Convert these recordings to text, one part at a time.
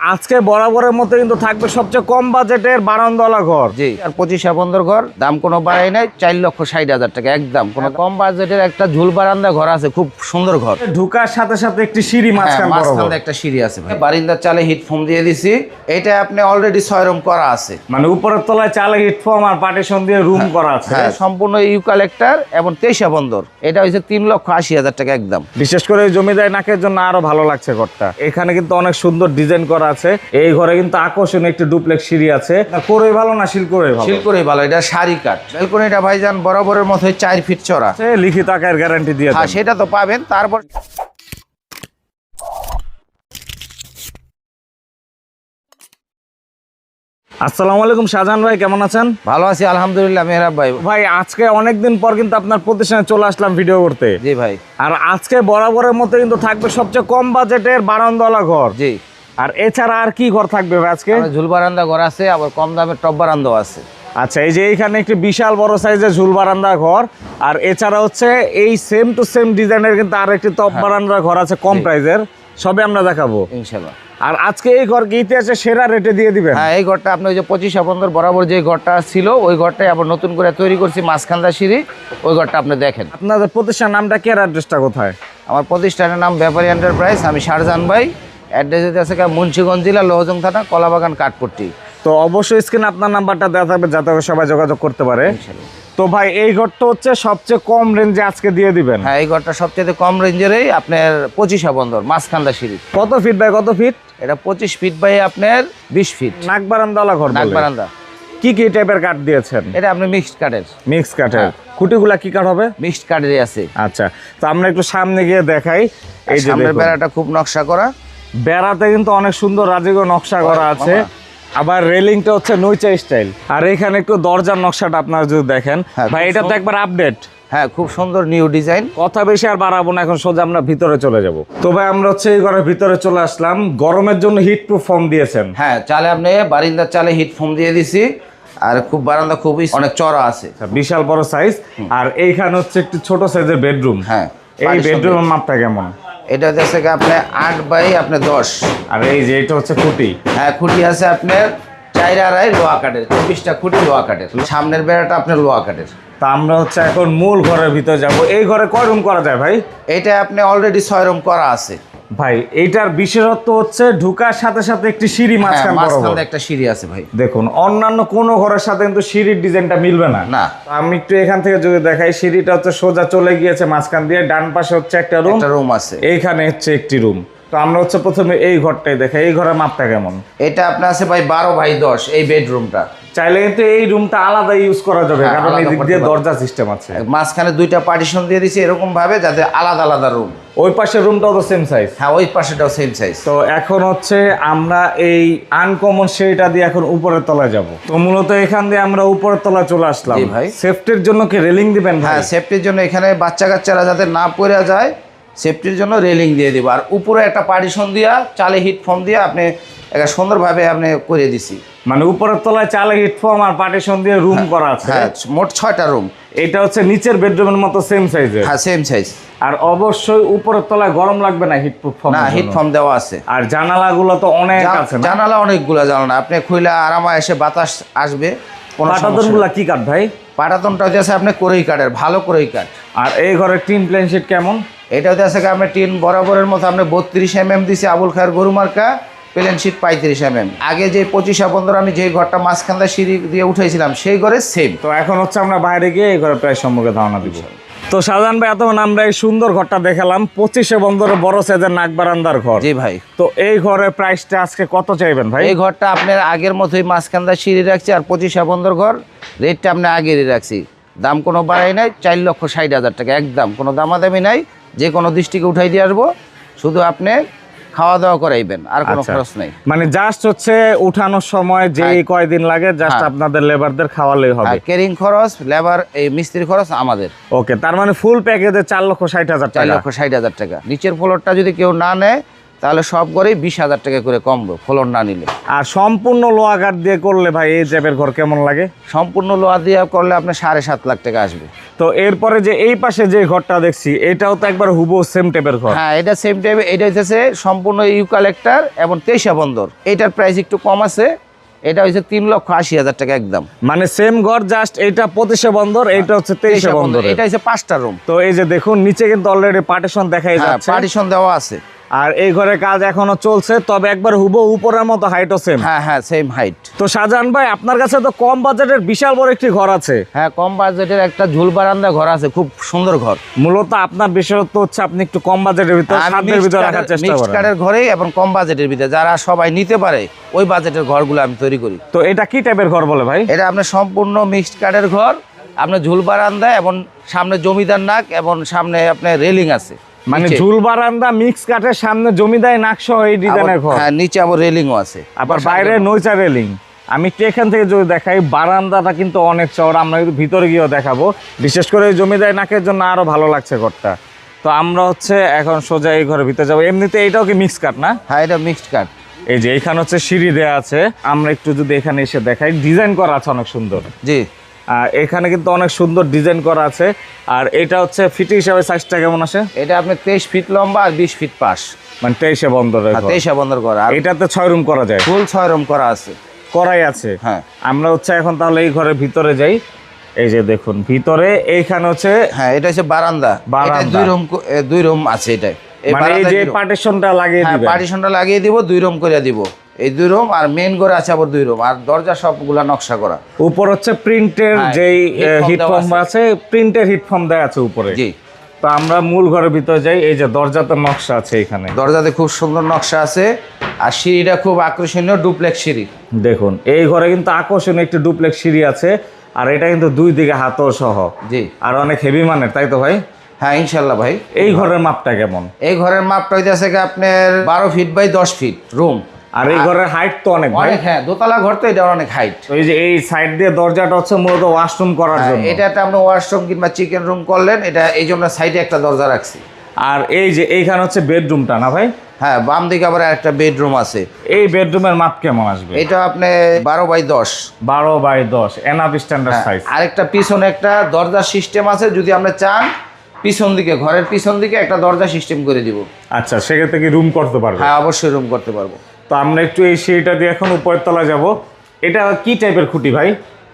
আজকে বরাবরের মতো কিন্তু থাকবে সবচেয়ে কম বাজেটের বারান্দওয়ালা ঘর। জি আর পঁচিশা বন্দর ঘর দাম কোনো বাড়াই নাই চার লক্ষ ষাট হাজার টাকা একদম। কোনো কম বাজেটের একটা ঝুল বারান্দা ঘর আছে খুব সুন্দর ঘর। ঢুকার সাথে সাথে একটি সিঁড়ি হ্যাঁ, মাঝখান মাঝখানে একটা সিঁড়ি আছে ভাই। বারিন্দার চালে হিট ফোম দিয়ে দিছি। এটা আপনি অলরেডি ছয় রুম করা আছে। মানে উপরের তলায় চালে হিটফর্ম আর পার্টিশন দিয়ে রুম করা আছে। হ্যাঁ সম্পূর্ণ ইউকালেক্টার এবং তেইশা বন্দর এটা হচ্ছে তিন লক্ষ আশি হাজার টাকা একদম। বিশেষ করে জমিদার নাকের জন্য আরও ভালো লাগছে ঘরটা। এখানে কিন্তু অনেক সুন্দর ডিজাইন করা আছে। এই ঘরে কিন্তু আকর্ষণীয় একটি ডুপ্লেক্স সিঁড়ি আছে। করে ভালো না শিল করে ভালো। শিলকড়ি ভালো এটা শাড়ি কাঠ। বেলকনিটা ভাইজান বরাবরের মতোই চার ফিট চড়া সে লিখিত আকার গ্যারান্টি দিয়ে হ্যাঁ সেটা তো পাবেন তারপর আসসালামু আলাইকুম শাহজাহান ভাই কেমন আছেন? ভালো আছি আলহামদুলিল্লাহ মেহরাব ভাই। ভাই আজকে অনেকদিন পর কিন্তু আপনার প্রতিষ্ঠানে চলে আসলাম ভিডিও করতে। জি ভাই। আর আজকে বরাবরের মতো কিন্তু থাকবে সবচেয়ে কম বাজেটের বারান্দওয়ালা ঘর। জি। আর এছাড়া আর কি ঘর থাকবে আজকে? ঝুল বারান্দা ঘর আছে আবার কম দামের টপ বারান্দাও আছে। আচ্ছা এই যে এইখানে একটি বিশাল বড় সাইজের ঝুল বারান্দা ঘর আর এছাড়া হচ্ছে এই সেম টু সেম ডিজাইনের কিন্তু আর একটি টপ বারান্দা ঘর আছে কম প্রাইজের সবে আমরা দেখাবো। ইনশাল্লাহ। আর আজকে এই ঘর কি ইতিহাসে সেরা রেটে দিয়ে দিবেন। হ্যাঁ এই ঘরটা আপনি ওই যে পঁচিশ বন্দর বরাবর যে ঘরটা ছিল ওই ঘরটাই আবার নতুন করে তৈরি করছি মাঝখান্দা সিঁড়ি ওই ঘরটা আপনি দেখেন। আপনাদের প্রতিষ্ঠান নামটা কি আর অ্যাড্রেসটা কোথায়? আমার প্রতিষ্ঠানের নাম ব্যাপারী এন্টারপ্রাইজ আমি শাহজাহান ভাই। অ্যাড্রেস আছে কি মুন্সিগঞ্জ জেলা লোহজং থানা কলাবাগান কাঠপট্টি। তো অবশ্যই স্ক্রিনে আপনার নাম্বারটা দেওয়া থাকবে যাতে সবাই যোগাযোগ করতে পারে। তো ভাই এই ঘরটা হচ্ছে সবচেয়ে কম রেঞ্জে আজকে দিয়ে দিবেন। হ্যাঁ এই ঘরটা সবচেয়ে কম রেঞ্জেরই আপনার পঁচিশা বন্দর মাঝখান্দা সিঁড়ি। কত ফিট বাই কত ফিট এটা পঁচিশ ফিট বাই আপনার বিশ ফিট নাক বারান্দাওয়ালা ঘর নাক বারান্দা কি কি টাইপের কাঠ দিয়েছেন? এটা আপনি মিক্সড কাঠের মিক্সড কাঠের। খুঁটিগুলা কি কাঠ হবে? মিক্সড কাঠেরই আছে। আচ্ছা। তো আমরা একটু সামনে গিয়ে দেখাই। এই যে বেড়াটা খুব নকশা করা। বেড়াতে কিন্তু অনেক সুন্দর রাজিগ নকশা করা আছে। আবার রেলিংটা হচ্ছে নৈচা স্টাইল। আর এখানে একটু দরজার নকশাটা আপনারা যদি দেখেন। হ্যাঁ, ভাই এটা তো একবার আপডেট হ্যাঁ খুব সুন্দর নিউ ডিজাইন কথা বেশি আর বাড়াবো না এখন সোজা আমরা ভিতরে চলে যাব। তো ভাই আমরা হচ্ছে এই ঘরের ভিতরে চলে আসলাম। গরমের জন্য হিট প্রুফ ফর্ম দিয়েছেন। হ্যাঁ চালে আপনি বারিন্দার চালে হিট ফর্ম দিয়ে দিছি। আর খুব বারান্দা খুবই অনেক চড়া আছে। আচ্ছা, বিশাল বড় সাইজ আর এইখানে হচ্ছে একটু ছোট সাইজের বেডরুম হ্যাঁ এই বেডরুমের মাপটা কেমন? এটা হচ্ছে কি আপনি আট বাই আপনার দশ। আর এই যে এটা হচ্ছে খুঁটি। হ্যাঁ খুঁটি আছে আপনার চার আড়াই লোয়া কাঠের চব্বিশটা খুঁটি লোয়া কাঠের। সামনের বেড়াটা আপনার লোহা কাঠের। তা আমরা হচ্ছে এখন মূল ঘরের ভিতরে যাব। এই ঘরে কয় রুম করা যায় ভাই? এটা আপনি অলরেডি ছয় রুম করা আছে। ভাই এইটার বিশেষত্ব হচ্ছে ঢুকার সাথে সাথে একটি সিঁড়ি হ্যাঁ মাঝখান বরাবর। একটা সিঁড়ি আছে ভাই। দেখুন অন্যান্য কোনো ঘরের সাথে কিন্তু সিঁড়ির ডিজাইনটা মিলবে না। না। আমি একটু এখান থেকে যদি দেখাই সিঁড়িটা হচ্ছে সোজা চলে গিয়েছে মাঝখান দিয়ে ডান পাশে হচ্ছে একটা রুম রুম আছে। এইখানে হচ্ছে একটি রুম তো আমরা হচ্ছে প্রথমে এই ঘরটাই দেখাই এই ঘরের মাপটা কেমন? এটা আপনার আছে ভাই বারো বাই দশ এই বেডরুমটা চাইলে কিন্তু এই রুমটা আলাদা ইউজ করা যাবে হ্যাঁ, কারণ এই দিক দিয়ে দরজা সিস্টেম আছে। মাঝখানে দুইটা পার্টিশন দিয়ে দিছি এরকম ভাবে যাতে আলাদা আলাদা রুম ওই পাশের রুমটাও তো সেম সাইজ হ্যাঁ ওই পাশেটাও সেম সাইজ তো এখন হচ্ছে আমরা এই আনকমন সেইটা দিয়ে এখন উপরের তলায় যাব। তো মূলত এখান দিয়ে আমরা উপরের তলায় চলে আসলাম। ভাই। সেফটির জন্য কি রেলিং দিবেন ভাই? হ্যাঁ সেফটির জন্য এখানে বাচ্চা কাচ্চারা যাতে না পড়ে যায় সেফটির জন্য রেলিং দিয়ে দিব। আর উপরে একটা পার্টিশন দিয়া চালে হিট ফর্ম দিয়ে আপনি একটা সুন্দরভাবে আপনি করে দিছি। মানে উপরের তলায় চালে হিটফর্ম আর পার্টিশন দিয়ে রুম করা আছে। হ্যাঁ মোট ছয়টা রুম এটা হচ্ছে নিচের বেডরুমের মতো সেম সাইজের হ্যাঁ সেম সাইজ আর অবশ্যই উপরের তলায় গরম লাগবে না হিট প্রুফ না হিট ফর্ম দেওয়া আছে। আর জানালাগুলো তো অনেক আছে না? জানালা অনেকগুলো জানালা। আপনি খুইলে আরামা এসে বাতাস আসবে পাটাতনগুলো কি কাঠ ভাই। পাটাতনটা হচ্ছে আপনি করেই কাঠের ভালো করেই কাঠ। আর এই ঘরের টিন প্লেন শিট কেমন? এটা হচ্ছে আপনি টিন বরাবরের মতো আপনি বত্রিশ এম এম দিছি আবুল খায়ের গরু মার্কা। প্লেন শিট পঁয়ত্রিশ এম এম আগে যে পঁচিশ বন্ধর আমি যে ঘরটা মাঝখানটা সিঁড়ি দিয়ে উঠেছিলাম সেই ঘরে সেম তো এখন হচ্ছে আমরা বাইরে গিয়ে এই ঘরের প্রায় সম্মুখে ধারণা দিব। তো সাজান ভাই এতক্ষণ আমরা এই সুন্দর ঘরটা দেখালাম পঁচিশে বন্দরে বড় সাইজের নাক বারান্দার ঘর। জি ভাই। তো এই ঘরের প্রাইসটা আজকে কত চাইবেন ভাই? এই ঘরটা আপনার আগের মতোই মাঝখানটা সিঁড়ি রাখছি আর পঁচিশে বন্ধর ঘর রেটটা আপনি আগেরই রাখছি। দাম কোনো বাড়াই নাই চার লক্ষ ষাট হাজার টাকা একদম। কোনো দামাদামি নাই যে কোনো দৃষ্টিকে উঠাই দিয়ে আসব। শুধু আপনি খাওয়া দাওয়া করাইবেন আর কোনো আচ্ছা। খরচ নেই। মানে জাস্ট হচ্ছে উঠানোর সময় যে হ্যাঁ। কয়দিন লাগে জাস্ট হ্যাঁ। আপনাদের লেবারদের খাওয়ালেই হবে। কেরিং খরচ লেবার এই মিস্ত্রি খরচ আমাদের। ওকে তার মানে ফুল প্যাকেজে চার লক্ষ ষাট হাজার চার লক্ষ ষাট হাজার টাকা। নিচের ফ্লোরটা যদি কেউ না নেয় তাহলে সব ঘরেই বিশ হাজার টাকা করে কমবে ফ্লোর না নিলে। আর সম্পূর্ণ লোহা কাঠ দিয়ে করলে ভাই এই জ্যাপের ঘর কেমন লাগে? সম্পূর্ণ লোহা দিয়ে করলে আপনার সাড়ে সাত লাখ টাকা আসবে। তো এরপরে যে এই পাশে যে ঘরটা দেখছি এটাও তো একবার হুবো সেম টাইপের ঘর। হ্যাঁ এটা সেম টাইপে এটা হচ্ছে সম্পূর্ণ ইউ কালেক্টর এবং তেইশা বন্দর। এটার প্রাইস একটু কম আছে এটা হচ্ছে তিন লক্ষ আশি হাজার টাকা একদম। মানে সেম ঘর জাস্ট এটা পঁচিশে বন্দর এইটা হচ্ছে তেইশে বন্দর। এটা হচ্ছে পাঁচটা রুম তো এই যে দেখুন নিচে কিন্তু অলরেডি পার্টিশন দেখাই হ্যাঁ যাচ্ছে। পার্টিশন দেওয়া আছে। আর এই ঘরের কাজ এখনও চলছে তবে একবার হুবো উপরের মতো হাইটও সেম হ্যাঁ হ্যাঁ সেম হাইট তো শাহজাহান ভাই আপনার কাছে তো কম বাজেটের বিশাল বড় একটি ঘর আছে। হ্যাঁ কম বাজেটের একটা ঝুল বারান্দা ঘর আছে খুব সুন্দর ঘর। মূলত আপনার বিশেষত্ব হচ্ছে আপনি একটু কম বাজেটের ভিতর সাধ্যের ভিতর রাখার চেষ্টা মিক্সড করেন। কাঠের ঘরে এবং কম বাজেটের ভিতরে যারা সবাই নিতে পারে ওই বাজেটের ঘরগুলো আমি তৈরি করি। তো এটা কি টাইপের ঘর বলে ভাই? এটা আপনার সম্পূর্ণ মিক্সড কাঠের ঘর আপনার ঝুল বারান্দা এবং সামনে জমিদার নাক এবং সামনে আপনার রেলিং আছে। মানে ঝুল বারান্দা মিক্স কাঠের সামনে জমিদায় নাকসহ এই ডিজাইনের ঘর। হ্যাঁ নিচে আবার রেলিংও আছে। আবার বাইরে নৈচা রেলিং। আমি একটু এখান থেকে যদি দেখাই বারান্দাটা কিন্তু অনেক চওড়া। আমরা কিন্তু ভিতরে গিয়েও দেখাবো। বিশেষ করে এই জমিদার নাকের জন্য আরও ভালো লাগছে ঘরটা। তো আমরা হচ্ছে এখন সোজা এই ঘরের ভিতরে যাব। এমনিতে এইটাও কি মিক্স কাঠ না? হ্যাঁ এটা মিক্সড কাঠ এই যে এখানে হচ্ছে সিঁড়ি দেওয়া আছে। আমরা একটু যদি এখানে এসে দেখাই। ডিজাইন করা আছে অনেক সুন্দর। জি। এখানে কিন্তু অনেক সুন্দর ডিজাইন করা আছে। আর এটা হচ্ছে ফিট হিসাবে সাইজটা কেমন আসে? এটা আপনি তেইশ ফিট লম্বা আর বিশ ফিট পাশ। মানে তেইশে বন্দরের ঘর। তেইশা বন্দর করা। আর এটাতে ছয় রুম করা যায়। ফুল ছয় রুম করা আছে। করাই আছে। হ্যাঁ। আমরা হচ্ছে এখন তাহলে এই ঘরের ভিতরে যাই। এই যে দেখুন ভিতরে এইখানে হচ্ছে হ্যাঁ এটা হচ্ছে বারান্দা। বারান্দা। দুই রুম দুই রুম আছে এটা এই মানে এই যে। পার্টিশনটা লাগিয়ে হ্যাঁ দিবেন। পার্টিশনটা লাগিয়ে দিব দুই রুম করে দিব। এই দুই রুম আর মেন ঘরে আছে আবার দুই রুম আর দরজা সবগুলা নকশা করা। উপর হচ্ছে প্রিন্টের হ্যাঁ, যেই form হিটফর্ম আছে। প্রিন্টের হিটফর্ম দেওয়া আছে উপরে। জি। তো আমরা মূল ঘরের ভিতরে যাই এই যে দরজাতে নকশা আছে এখানে। দরজাতে খুব সুন্দর নকশা আছে আর সিঁড়িটা খুব আকর্ষণীয় ডুপ্লেক্স সিঁড়ি। দেখুন এই ঘরে কিন্তু আকর্ষণীয় একটি ডুপ্লেক্স সিঁড়ি আছে আর এটা কিন্তু দুই দিকে হাতল সহ। জি। আর অনেক হেভি মানের তাই তো ভাই? হ্যাঁ ইনশাল্লাহ ভাই। এই ঘরের মাপটা কেমন? এই ঘরের মাপটা হইতেছে আপনার বারো ফিট বাই দশ ফিট রুম আর এই ঘরের হাইট তো অনেক ভাই। অনেক হ্যাঁ দোতলা ঘর তো এটা অনেক হাইট এই যে এই সাইড দিয়ে দরজাটা হচ্ছে মূলত ওয়াশরুম করার জন্য। এটা একটা আপনি ওয়াশরুম কিংবা চিকেন রুম করলেন এটা এই জন্য সাইডে একটা দরজা রাখছি। আর এই যে এইখানে হচ্ছে বেডরুমটা না ভাই? হ্যাঁ বাম দিকে আবার একটা বেডরুম আছে। এই বেডরুমের মাপ কেমন আসবে? এটা আপনি বারো বাই দশ। বারো বাই দশ এনাফ স্ট্যান্ডার্ড হ্যাঁ, সাইজ আরেকটা পিছনে একটা দরজার সিস্টেম আছে যদি আপনি চান পিছন দিকে ঘরের পিছন দিকে একটা দরজা সিস্টেম করে দিব। আচ্ছা সেক্ষেত্রে কি রুম করতে পারব? হ্যাঁ অবশ্যই রুম করতে পারব। তো আমরা একটু এই সিঁড়িটা দিয়ে এখন উপরের তলায় যাব। এটা কি টাইপের খুঁটি ভাই?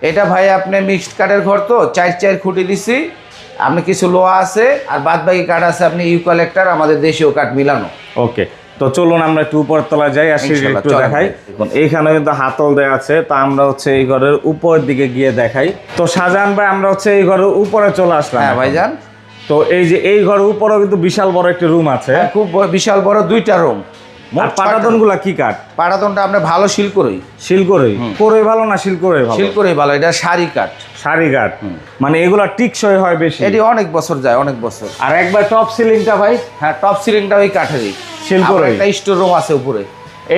এটা ভাই আপনি মিক্সড কাঠের ঘর তো চার চার খুঁটি দিছি। আপনি কিছু লোহা আছে আর বাদ বাকি কাঠ আছে আপনি ইউ কালেক্টর আমাদের দেশীয় কাঠ মিলানো। ওকে তো চলুন আমরা একটু উপরের তলায় যাই আর সিঁড়ি একটু দেখাই। এইখানে কিন্তু হাতল দেওয়া আছে তা আমরা হচ্ছে এই ঘরের উপরের দিকে গিয়ে দেখাই। তো শাহজাহান ভাই আমরা হচ্ছে এই ঘরের উপরে চলে আসলাম হ্যাঁ। ভাইজান। তো এই যে এই ঘরের উপরেও কিন্তু বিশাল বড় একটি রুম আছে। হ্যাঁ, খুব বিশাল বড় দুইটা রুম আর পাটাতনগুলা কি কাঠ? পাটাতনটা আপনি ভালো শিল করই শিল করে? করে ভালো না শিল করে ভালো? শিল করেই ভালো এটা শাড়ি কাঠ। শাড়ি কাঠ। মানে এগুলা টিকসই হয় বেশি? এটি অনেক বছর যায় অনেক বছর। আর একবার টপ সিলিংটা ভাই? হ্যাঁ টপ সিলিংটা ওই কাঠেরই। শিল করে। করেই? একটা স্টোর রুম আছে উপরে।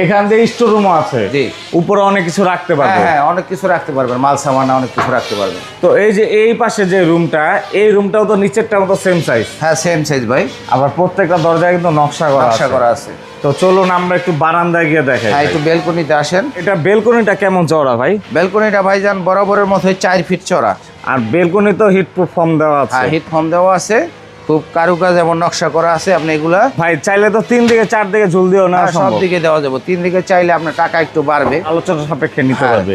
এখান দিয়ে স্টোর রুমও আছে। জি। উপরে অনেক কিছু রাখতে হ্যাঁ পারবে। হ্যাঁ অনেক কিছু রাখতে পারবেন মাল সামানা অনেক কিছু রাখতে পারবেন তো এই যে এই পাশে যে রুমটা এই রুমটাও তো নিচেরটা মতো সেম সাইজ হ্যাঁ সেম সাইজ ভাই। আবার প্রত্যেকটা দরজায় কিন্তু নকশা করা নকশা আছে। করা আছে। তো চলুন আমরা একটু বারান্দায় গিয়ে দেখাই হ্যাঁ একটু বেলকনিতে আসেন। এটা বেলকনিটা কেমন চওড়া ভাই? বেলকনিটা ভাইজান বরাবরের মতো চার ফিট চড়া আর বেলকনি তো হিট ফর্ম দেওয়া আছে। হ্যাঁ হিট ফর্ম দেওয়া আছে। খুব কারুকাজ এবং নকশা করা আছে আপনি এগুলা ভাই চাইলে তো তিন দিকে চার দিকে ঝুল দিও না সব দিকে দেওয়া যাবে। তিন দিকে চাইলে আপনার টাকা একটু বাড়বে। আলোচনা সাপেক্ষে নিতে হ্যাঁ। পারবে।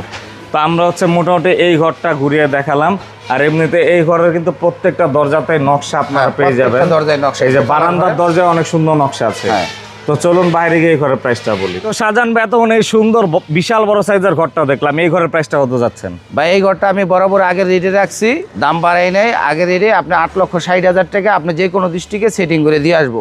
তো আমরা হচ্ছে মোটামুটি এই ঘরটা ঘুরিয়ে দেখালাম। আর এমনিতে এই ঘরের কিন্তু প্রত্যেকটা দরজাতে নকশা আপনারা হ্যাঁ, পেয়ে যাবেন। দরজায় নকশা। এই যে বারান্দার দরজায় অনেক সুন্দর নকশা আছে। হ্যাঁ। তো চলুন বাইরে গিয়ে এই ঘরের প্রাইসটা বলি। তো সাজান বেতন এই সুন্দর বিশাল বড় সাইজের ঘরটা দেখলাম। এই ঘরের প্রাইসটা কত যাচ্ছেন? ভাই এই ঘরটা আমি বরাবর আগের রেটে রাখছি। দাম বাড়াই নাই। আগের রেটে আপনি আট লক্ষ ষাট হাজার টাকা আপনি যে কোনো দৃষ্টিকে সেটিং করে দিয়ে আসব।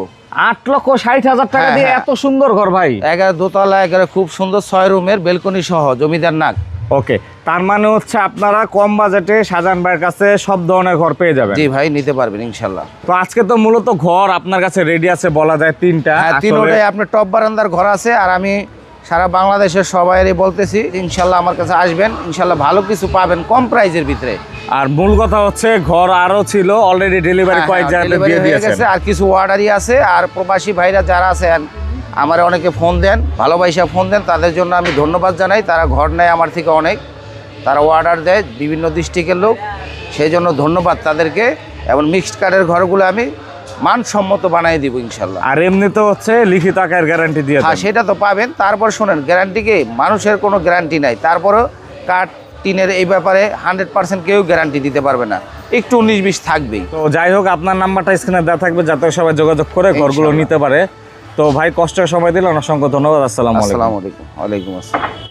আট লক্ষ ষাট হাজার টাকা হ্যাঁ, দিয়ে হ্যাঁ। এত সুন্দর ঘর ভাই। এগারো দোতলা এগারো খুব সুন্দর ছয় রুমের বেলকনি সহ জমিদার নাক ওকে তার মানে হচ্ছে আপনারা কম বাজেটে সাজান ভাইয়ের কাছে সব ধরনের ঘর পেয়ে যাবেন। জি ভাই নিতে পারবেন ইনশাল্লাহ। তো আজকে তো মূলত ঘর আপনার কাছে রেডি আছে বলা যায় তিনটা হ্যাঁ তিনোটাই আপনার টপ বারান্দার ঘর আছে আর আমি সারা বাংলাদেশের সবাইরই বলতেছি ইনশাল্লাহ আমার কাছে আসবেন ইনশাল্লাহ ভালো কিছু পাবেন কম প্রাইজের ভিতরে। আর মূল কথা হচ্ছে ঘর আরও ছিল অলরেডি ডেলিভারি হ্যাঁ, কয়েক হ্যাঁ, delivery দিয়ে গেছে আর কিছু অর্ডারই আছে আর প্রবাসী ভাইরা যারা আছেন আমার অনেকে ফোন দেন ভালোবাসা ফোন দেন তাদের জন্য আমি ধন্যবাদ জানাই। তারা ঘর নেয় আমার থেকে অনেক তারা অর্ডার দেয় বিভিন্ন ডিস্ট্রিক্টের লোক। সেই জন্য ধন্যবাদ তাদেরকে এবং মিক্সড কাঠের ঘরগুলো আমি মানসম্মত বানিয়ে দিব ইনশাল্লাহ আর এমনিতে হচ্ছে লিখিত আকার গ্যারান্টি দিয়ে হ্যাঁ সেটা তো পাবেন। তারপর শোনেন গ্যারান্টি কি? মানুষের কোনো গ্যারান্টি নাই। তারপরও কাঠ টিনের এই ব্যাপারে হান্ড্রেড পার্সেন্ট কেউ গ্যারান্টি দিতে পারবে না। একটু উনিশ বিশ থাকবেই। তো যাই হোক আপনার নাম্বারটা স্ক্রিনে দেওয়া থাকবে যাতে সবাই যোগাযোগ করে ঘরগুলো নিতে পারে। তো ভাই কষ্টের সময় দিলেন অসংখ্য ধন্যবাদ আসসালাম আলাইকুম। ওয়ালাইকুম আসসালাম।